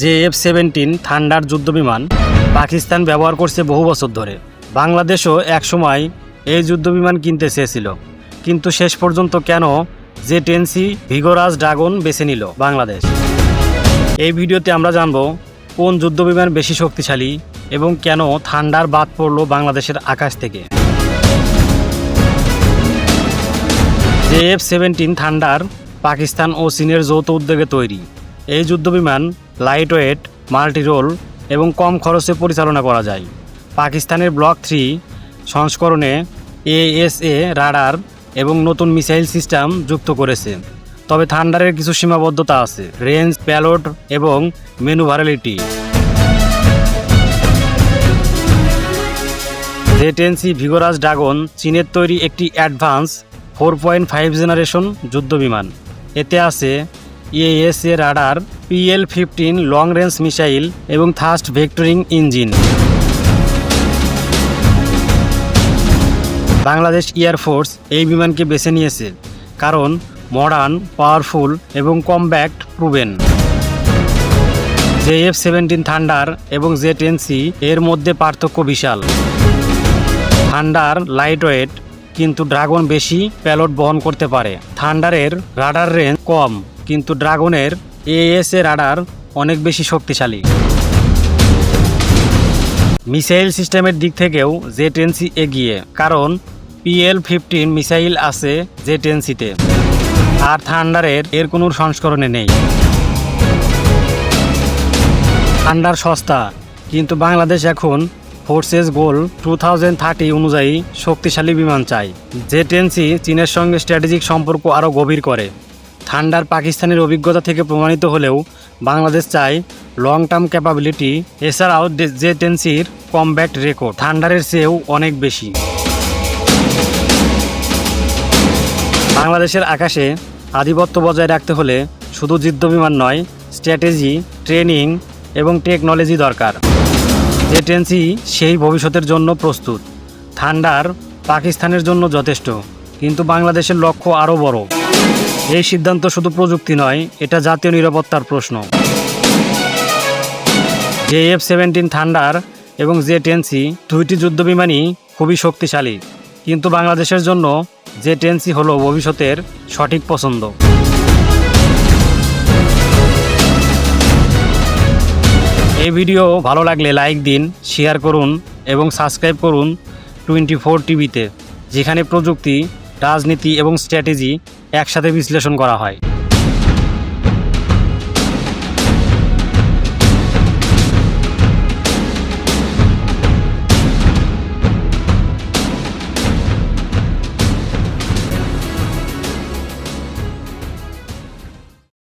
যে F seventeen thunder যুদ্ধবিমান পাকিস্তান ব্যবহার করছে বহু বছর ধরে। বাংলাদেশও একসময় এই যুদ্ধবিমান কিনতে চেয়েছিল। কিন্তু শেষ পর্যন্ত কেন যে টেনসি ভিগোরাজ ড্রাগন বেছে নিল বাংলাদেশ? এই ভিডিওতে আমরা জানব কোন যুদ্ধবিমান বেশি শক্তিশালী এবং কেন থান্ডার বাদ পড়ল বাংলাদেশের আকাশ থেকে। J F seventeen thunder Pakistan ও চীনের যৌথ উদ্যোগে তৈরি। এই যুদ্ধবিমান লাইট ওয়েট মাল্টি রোল এবং কম খরচে পরিচালনা করা যায়। পাকিস্তানের ব্লক থ্রি সংস্করণে এএসএ রাডার এবং নতুন মিসাইল সিস্টেম যুক্ত করেছে। তবে থান্ডারের কিছু সীমাবদ্ধতা আছে, রেঞ্জ প্যালোড এবং মেনুভারালিটি জেটেন্সি ভিগোরাস ড্রাগন চীনের তৈরি একটি advance four point five generation যুদ্ধবিমান। এতে আছে AESA radar, PL fifteen long range missile এবং thrust vectoring engine Bangladesh air force এই বিমানকে বেছে নিয়েছে কারণ মডার্ন পাওয়ারফুল এবং combat proven J F seventeen thunder এবং জে টেন সি এর মধ্যে পার্থক্য বিশাল। থান্ডার লাইট ওয়েট কিন্তু ড্রাগন বেশি প্যালট বহন করতে পারে। থান্ডারের রাডার রেঞ্জ কম। কিন্তু ড্রাগনের এএসএ রাডার অনেক বেশি শক্তিশালী। মিসাইল সিস্টেমের দিক থেকেও জে টেনসি এগিয়ে, কারণ পিএল ফিফটিন মিসাইল আছে জে টেনসিতে আর থান্ডারের এর কোনো সংস্করণে নেই। থান্ডার সস্তা, কিন্তু বাংলাদেশ এখন forces goal two thousand thirty অনুযায়ী শক্তিশালী বিমান চাই যে টেনসি চীনের সঙ্গে স্ট্র্যাটেজিক সম্পর্ক আরও গভীর করে। থান্ডার পাকিস্তানের অভিজ্ঞতা থেকে প্রমাণিত হলেও বাংলাদেশ চায় লং টার্ম ক্যাপাবিলিটি এছাড়াও জে টেনসির কমব্যাক্ট রেকর্ড থান্ডারের চেয়েও অনেক বেশি। বাংলাদেশের আকাশে আধিপত্য বজায় রাখতে হলে শুধু যুদ্ধবিমান নয় স্ট্র্যাটেজি ট্রেনিং এবং টেকনোলজি দরকার। জেটেন্সি সেই ভবিষ্যতের জন্য প্রস্তুত। থান্ডার পাকিস্তানের জন্য যথেষ্ট, কিন্তু বাংলাদেশের লক্ষ্য আরও বড়। এই সিদ্ধান্ত শুধু প্রযুক্তি নয়, এটা জাতীয় নিরাপত্তার প্রশ্ন। জে এফ সেভেন্টিন থান্ডার এবং জে টেনসি দুইটি যুদ্ধবিমানই খুবই শক্তিশালী, কিন্তু বাংলাদেশের জন্য জে টেনসি হলো ভবিষ্যতের সঠিক পছন্দ। এই ভিডিও ভালো লাগলে লাইক দিন, শেয়ার করুন এবং সাবস্ক্রাইব করুন টোয়েন্টি ফোর টিভিতে, যেখানে প্রযুক্তি রাজনীতি এবং স্ট্র্যাটেজি একসাথে বিশ্লেষণ করা হয়।